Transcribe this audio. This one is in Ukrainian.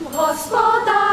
Господа